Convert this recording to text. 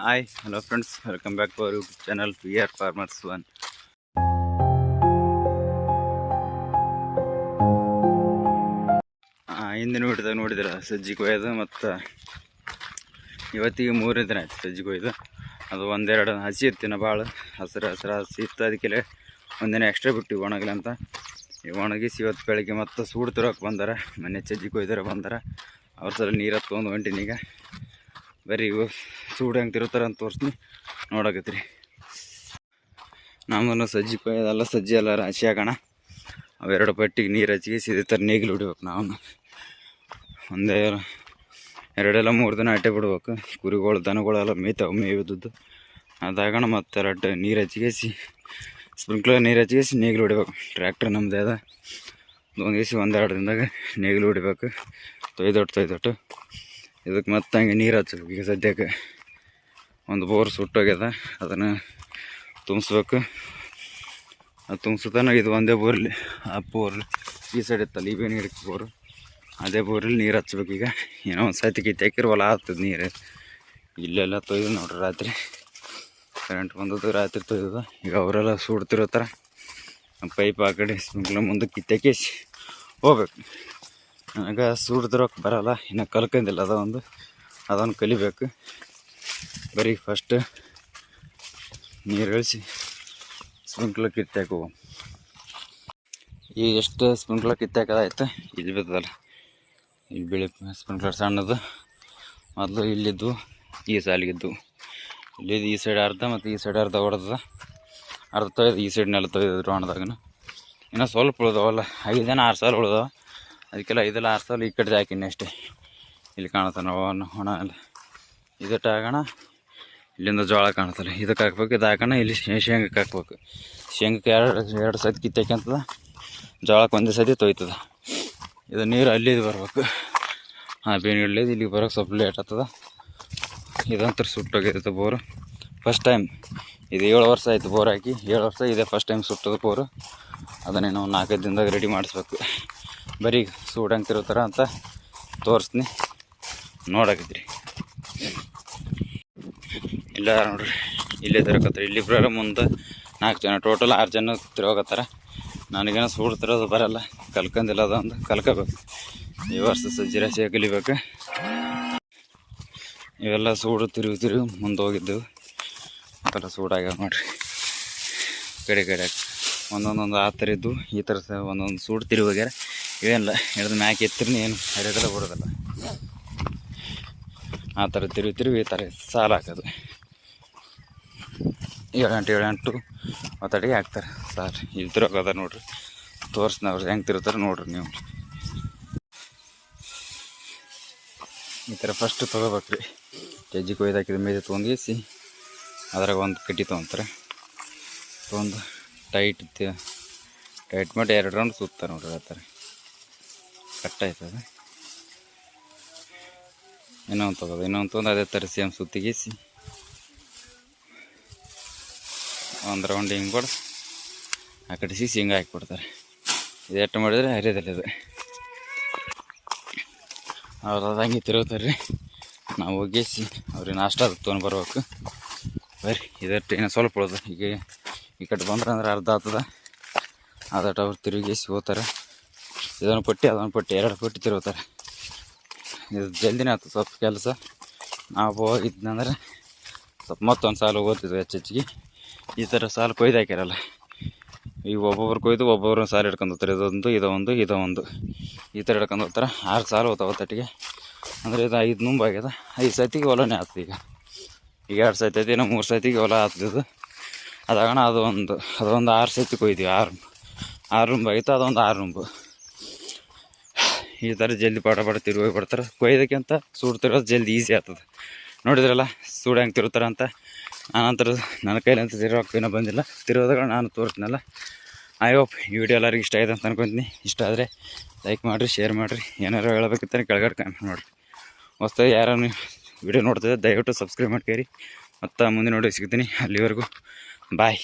Hi hello friends welcome back to our YouTube channel P R farmers one ಹಿಂದಿನ ವಿಡಿಯೋದಾಗ ನೋಡಿದ್ರೆ? ಸಜ್ಜಿ ಕೊಯ್ಯೋದು ಮತ್ತು ಇವತ್ತಿಗೆ ಮೂರನೇ ದಿನ ಆಯ್ತು ಸಜ್ಜಿ ಕೊಯ್ದು ಅದು ಒಂದೆರಡು ಹಸಿ ಇರ್ತೀನ ಭಾಳ ಹಸಿರು ಹಸಿರು ಹಸಿ ಇತ್ತು. ಅದಕ್ಕೆ ಒಂದಿನ ಎಕ್ಸ್ಟ್ರಾ ಬಿಟ್ಟು ಒಣಗಲಿ ಅಂತ. ಈ ಒಣಗಿಸಿ ಇವತ್ತು ಬೆಳಗ್ಗೆ ಮತ್ತೆ ಸೂಡು ತಿರೋಕೆ ಬಂದಾರ. ಮನೆ ಸಜ್ಜಿ ಕೊಯ್ದಾರ ಬಂದಾರೆ. ಅವ್ರ ಸಲ ನೀರು ಹತ್ಕೊಂಡು ಹೊಂಟಿನೀಗ ಬರೀ ಸೂಡು ಹೆಂಗೆ ತಿರುತ್ತಾರೆ ಅಂತ ತೋರಿಸ್ತೀನಿ. ನೋಡಕತ್ರಿ. ನಮ್ಮನ್ನು ಸಜ್ಜಿ ಕೊಯ್ಯೋದಲ್ಲ ಸಜ್ಜಿ ಎಲ್ಲ ರಾಶಿ ಹಾಕೋಣ. ಅವೆರಡು ಪಟ್ಟಿಗೆ ನೀರು ಹಚ್ಚಿಗೆ ಇದೇ ಥರ ನೇಗಿಲು ಹೊಡಿಬೇಕು ನಾವು ಒಂದೇ ಎರಡೆಲ್ಲ ಮೂರು ದಿನ ಅಟ್ಟೆ ಬಿಡ್ಬೇಕು. ಕುರಿಗಳು, ದನಗಳೆಲ್ಲ ಮೇಯ್ತಾವೆ ಮೇಯ್ದದ್ದು ಅದಾಗಣ ಮತ್ತೆ ಎರಡು ನೀರು ಹಚ್ಚಿಗೆಸಿ ಸ್ಪ್ರಿಂಕ್ಲರ್ ನೀರು ಹಚ್ಚಿಗೆಸಿ ನೇಗಿಲು ಹೊಡಿಬೇಕು. ಟ್ರ್ಯಾಕ್ಟ್ರ್ ನಮ್ಮದೇ ಅದ. ದಿವಸ ಒಂದೆರಡು ದಿನದಾಗ ನೇಗಿಲು ಹೊಡಿಬೇಕು. ತೊಯ್ದೊಟ್ಟು ತೊಯ್ದೊಟ್ಟು. ಇದಕ್ಕೆ ಮತ್ತೆ ಹಂಗೆ ನೀರು ಹಚ್ಬೇಕು. ಈಗ ಸದ್ಯಕ್ಕೆ ಒಂದು ಬೋರ್ ಸುಟ್ಟೋಗ್ಯದ ಅದನ್ನು ತುಂಬಿಸ್ಬೇಕು. ಅದು ತುಂಬಿಸ್ತಾನೆ ಇದು ಒಂದೇ ಬೋರ್ಲಿ ಆ ಬೋರ್ ಈ ಸೈಡ್ ಇತ್ತಲ್ಲ, ಈ ನೀರು ಬೋರು. ಅದೇ ಬೋರಲ್ಲಿ ನೀರು ಹಚ್ಬೇಕು. ಈಗ ಏನೋ ಒಂದು ಸತಿ ಕಿತ್ತು ಹಾಕಿರ ಹೊಲ ಆಗ್ತದೆ ನೀರು. ಇಲ್ಲೆಲ್ಲ ತೊಯ್ದು ನೋಡ್ರಿ ರಾತ್ರಿ. ಕರೆಂಟ್ ಬಂದದ್ದು ರಾತ್ರಿ ತೊಯ್ದದ ಈಗ ಅವರೆಲ್ಲ ಸುಡ್ತಿರೋ ಥರ ಪೈಪ್ ಆ ಕಡೆ ಸ್ಪ್ರಿಂಕ್ಲರ್ ಮುಂದೆ ಕಿತ್ತಾಕೇಸಿ ಹೋಗ್ಬೇಕು. ನನಗೆ ಸುಡ್ದಿರೋಕೆ ಬರಲ್ಲ, ಇನ್ನು ಕಲ್ಕೊಂಡಿಲ್ಲ ಅದ ಒಂದು. ಅದನ್ನು ಕಲಿಬೇಕು. ಬರೀ ಫಸ್ಟ್ ನೀರು ಇಳಿಸಿ ಸ್ಪ್ರಿಂಕ್ಲರ್ ಕಿತ್ತಾಕು ಈ ಎಷ್ಟು ಸ್ಪ್ರಿಂಕ್ಲರ್ ಕಿತ್ತಾಕದಾಯ್ತು ಇಲ್ಲಿ ಬಿದ್ದಲ್ಲ ಇಲ್ಲಿ ಬಿಳಿ ಸ್ಪ್ರಿಂಕ್ಲರ್ ಸಣ್ಣದು. ಮೊದಲು ಇಲ್ಲಿದ್ದು ಈ ಸಾಲಿಗಿದ್ದು. ಇಲ್ಲಿದ್ದು ಈ ಸೈಡ್ ಅರ್ಧ ಮತ್ತು ಈ ಸೈಡ್ ಅರ್ಧ ಹೊಡೆದ ಅರ್ಧ ತೊಯ್ದು ಈ ಸೈಡ್ನೆಲ್ಲ ತೊಯ್ದಿದ್ರು ಅಣ್ಣದಾಗ ಇನ್ನೂ ಸ್ವಲ್ಪ ಉಳ್ದವಲ್ಲ ಜನ ಆರು ಸಾಲ ಉಳ್ದವ. ಅದಕ್ಕೆಲ್ಲ ಇದೆಲ್ಲ ಆರು ಸಾಲ ಈ ಕಡೆ ಹಾಕಿನಿ ಅಷ್ಟೇ. ಇಲ್ಲಿ ಕಾಣುತ್ತೆ ನಾವು ಹೊಣ ಎಲ್ಲ. ಹಾಕೋಣ. ಇಲ್ಲಿಂದ ಜೋಳ ಕಾಣ್ತಲ್ಲ ಇದಕ್ಕೆ ಹಾಕ್ಬೇಕು, ಇದು ಹಾಕೋಣ. ಇಲ್ಲಿ ಶೇಂಗಕ್ಕೆ ಹಾಕ್ಬೇಕು. ಶೇಂಗಕ್ಕೆ ಎರಡು ಎರಡು ಸತಿ ಕಿತ್ತಾಕಂತದ ಜೋಳಕ್ಕೆ ಒಂದೇ ಸತಿ ತೊಯ್ತದ. ಇದು ನೀರು ಅಲ್ಲಿದು ಬರ್ಬೇಕು. ಹಾಂ ಬೇನಿಡ್ಲಿದ್ದು ಇಲ್ಲಿಗೆ ಬರೋಕೆ ಸ್ವಲ್ಪ ಲೇಟ್ ಆಗ್ತದ. ಇದಂತರ ಸುಟ್ಟೋಗಿರುತ್ತೆ ಬೋರು. ಫಸ್ಟ್ ಟೈಮ್ ಇದು ಏಳು ವರ್ಷ ಆಯಿತು ಬೋರ್ ಹಾಕಿ. ಏಳು ವರ್ಷ ಇದೆ ಫಸ್ಟ್ ಟೈಮ್ ಸುಟ್ಟದ ಬೋರು. ಅದನ್ನೇ ನಾವು ನಾಲ್ಕೈದು ದಿನದಾಗ ರೆಡಿ ಮಾಡಿಸ್ಬೇಕು. ಬರೀ ಸೂಡಂತಿರೋ ಥರ ಅಂತ ತೋರಿಸ್ತೀನಿ. ನೋಡಕಿದ್ರಿ. ಇಲ್ಲ ನೋಡ್ರಿ, ಇಲ್ಲೇ ತಿರಕತ್ತಾರೆ ಇಲ್ಲಿ ಬರೋ ಮುಂದೆ ನಾಲ್ಕು ಜನ ಟೋಟಲ್ ಆರು ಜನ ತಿರೋಗತ್ತಾರ ನನಗೇನೋ ಸೂಡು ತಿರೋದು ಬರಲ್ಲ. ಕಲ್ಕಂದಿಲ್ಲ ಅದು ಒಂದು ಕಲ್ಕೋಬೇಕು. ಈ ವರ್ಷ ಸಜ್ಜಿ ರಾಶಿ ಕಲಿಬೇಕು. ಇವೆಲ್ಲ ಸೂಡು ತಿರುಗಿ ತಿರುಗಿ ಮುಂದೆ ಹೋಗಿದ್ದೆವು. ಅದೆಲ್ಲ ಸೂಡಾಗ್ಯಾವ ನೋಡ್ರಿ. ಕಡೆ ಕಡೆ. ಒಂದೊಂದೊಂದು ಆ ಥರ ಇದ್ದು ಈ ಥರ ಒಂದೊಂದು ಸೂಡು ತಿರುಗಿ ಇವೇನಿಲ್ಲ ಹಿಡಿದು ಮ್ಯಾಕೆ ಎತ್ತಿರಿ ಏನು? ಹರಿದಲ್ಲ ಬರೋದಲ್ಲ. ಆ ಥರ ತಿರುವಿ ತಿರುವಿ ಈ ಥರ ಸಾಲ ಹಾಕೋದು. ಏಳು ಗಂಟೆ ಏಳು ಗಂಟು ಹಾಕ್ತಾರೆ. ಸಾರ್, ಇಲ್ಲಿ ತಿರೋಗದ ನೋಡ್ರಿ. ತೋರಿಸ್ನವ್ರು ಹೆಂಗೆ ತಿರುತ್ತಾರೆ ನೋಡ್ರಿ ನೀವು. ಈ ಥರ ಫಸ್ಟ್ ತೊಗೋಬೇಕ್ರಿ. ಕೆಜಿ ಕೊಯ್ದು ಹಾಕಿದ ಮೇಲೆ ತೊಗೊಂಡೇಸಿ ಅದ್ರಾಗ ಒಂದು ಕಟ್ಟಿ ತೊಗೊಂತಾರೆ. ತೊಗೊಂಡು ಟೈಟ್ ಟೈಟ್ ಮಾಡಿ ಎರಡು ರೌಂಡ್ ಸುತ್ತಾರೆ ನೋಡ್ರಿ ಆ ಥರ. ಕಟ್ ಆಯ್ತದ ಇನ್ನೊಂದು ತಗೋದು ಇನ್ನೊಂದು ತೊಗೊಂಡು ಅದೇ ಥರ ಸೇಮ್ ಸುತ್ತಿಗಿಸಿ ಒಂದು ರೌಂಡ್ ಹಿಂಗೆ ಕೊಡು. ಆ ಕಡೆ ಸಿಸಿ ಹಿಂಗೆ ಹಾಕಿಬಿಡ್ತಾರೆ. ಇದು ಎಷ್ಟು ಮಾಡಿದರೆ ಹರಿಯೋದಿಲ್ಲ ಇದು ಅವ್ರು ಅದಂಗೆ ಹಂಗೆ ತಿರುಗ್ತಾರೆ ರೀ ನಾವು ಹೋಗಿಸಿ ಅವ್ರಿಗೆ ನಾಷ್ಟ ಅದು ತೊಗೊಂಡು ಬರ್ಬೇಕು. ಬರ್ರಿ, ಇದಷ್ಟು ಏನೋ ಸ್ವಲ್ಪ ಉಳ್ದು. ಈಗ ಈ ಕಡೆ ಬಂದ್ರೆ ಅಂದ್ರೆ ಅರ್ಧ ಆಗ್ತದೆ. ಅದಟ್ಟು ಅವ್ರು ತಿರುಗಿಸಿ ಹೋಗ್ತಾರೆ. ಇದೊಂದು ಪಟ್ಟಿ ಅದೊಂದು ಪಟ್ಟಿ, ಎರಡು ಪಟ್ಟಿ ತಿರುಗುತ್ತಾರೆ. ಇದು ಜಲ್ದಿನೇ ಆಯ್ತು, ಸ್ವಲ್ಪ ಕೆಲಸ. ನಾವು ಹೋಗಿದ್ನಂದ್ರೆ ಸ್ವಲ್ಪ ಮತ್ತೊಂದು ಸಾಲು ಓದ್ತಿದ್ವಿ ಹೆಚ್ಚೆಚ್ಚಿಗೆ ಈ ಥರ ಸಾಲು ಕೊಯ್ದು ಹಾಕ್ಯಾರಲ್ಲ. ಈಗ ಒಬ್ಬೊಬ್ರು ಕೊಯ್ದು, ಒಬ್ಬೊಬ್ರು ಸಾಲು ಹಿಡ್ಕೊಂಡು ಹೋಗ್ತಾರೆ. ಇದೊಂದು ಇದೊಂದು ಇದೊಂದು ಈ ಥರ ಹಿಡ್ಕೊಂಡು ಹೋಗ್ತಾರೆ. ಆರು ಸಾಲು ಹೋಗ್ತಾವೆ ತಟ್ಟಿಗೆ ಅಂದರೆ ಇದು ಐದು ನುಂಬ ಆಗ್ಯದ. ಐದು ಸತಿಗೆ ಹೊಲನೇ ಆಗ್ತದೆ ಈಗ. ಈಗ ಎರಡು ಸತಿ ಐತಿ ಮೂರು ಸತಿಗೆ ಹೊಲ ಆಗ್ತದೆ ಅದಾಗಣ ಅದು ಒಂದು ಅದೊಂದು ಆರು ಸತಿ ಕೊಯ್ದಿವಿ, ಆರು. ಆರು ನುಂಬು ಆಗಿತ್ತು, ಅದೊಂದು ಆರು ನುಂಬು. ಈ ಥರ ಜಲ್ದಿ ಪಾಠ ಪಾಠ ತಿರುಗಿ ಬಿಡ್ತಾರೆ ಕೊಯ್ದಕ್ಕಿಂತ ಸುಡ್ತಿರೋದು ಜಲ್ದಿ ಈಸಿ ಆಗ್ತದೆ. ನೋಡಿದ್ರಲ್ಲ ಸೂಡು ಹೆಂಗೆ ತಿರುತ್ತಾರೆ ಅಂತ? ಆನಂತರ ನನ್ನ ಕೈಲಂತ ತಿರೋಕೆ ಏನೋ ಬಂದಿಲ್ಲ. ತಿರೋದಾಗ ನಾನು ತೋರಿಸ್ನಲ್ಲ ಐ ಹೋಪ್ ಈ ವಿಡಿಯೋ ಎಲ್ಲರಿಗೂ ಇಷ್ಟ ಆಯ್ತು ಅಂತ ಅನ್ಕೊತೀನಿ. ಇಷ್ಟ ಆದರೆ ಲೈಕ್ ಮಾಡಿರಿ ಶೇರ್ ಮಾಡಿರಿ. ಏನಾರು ಹೇಳ್ಬೇಕಿತ್ತಾನೆ ಕೆಳಗಡೆ ಕಮೆಂಟ್ ಮಾಡಿರಿ. ಹೊಸ್ತಾಗಿ ಯಾರು ವಿಡಿಯೋ ನೋಡ್ತಿದ್ದೆ ದಯವಿಟ್ಟು ಸಬ್ಸ್ಕ್ರೈಬ್ ಮಾಡ್ಕೇರಿ. ಮತ್ತು ಮುಂದೆ ನೋಡಿ ಸಿಗ್ತೀನಿ ಅಲ್ಲಿವರೆಗೂ. ಬಾಯ್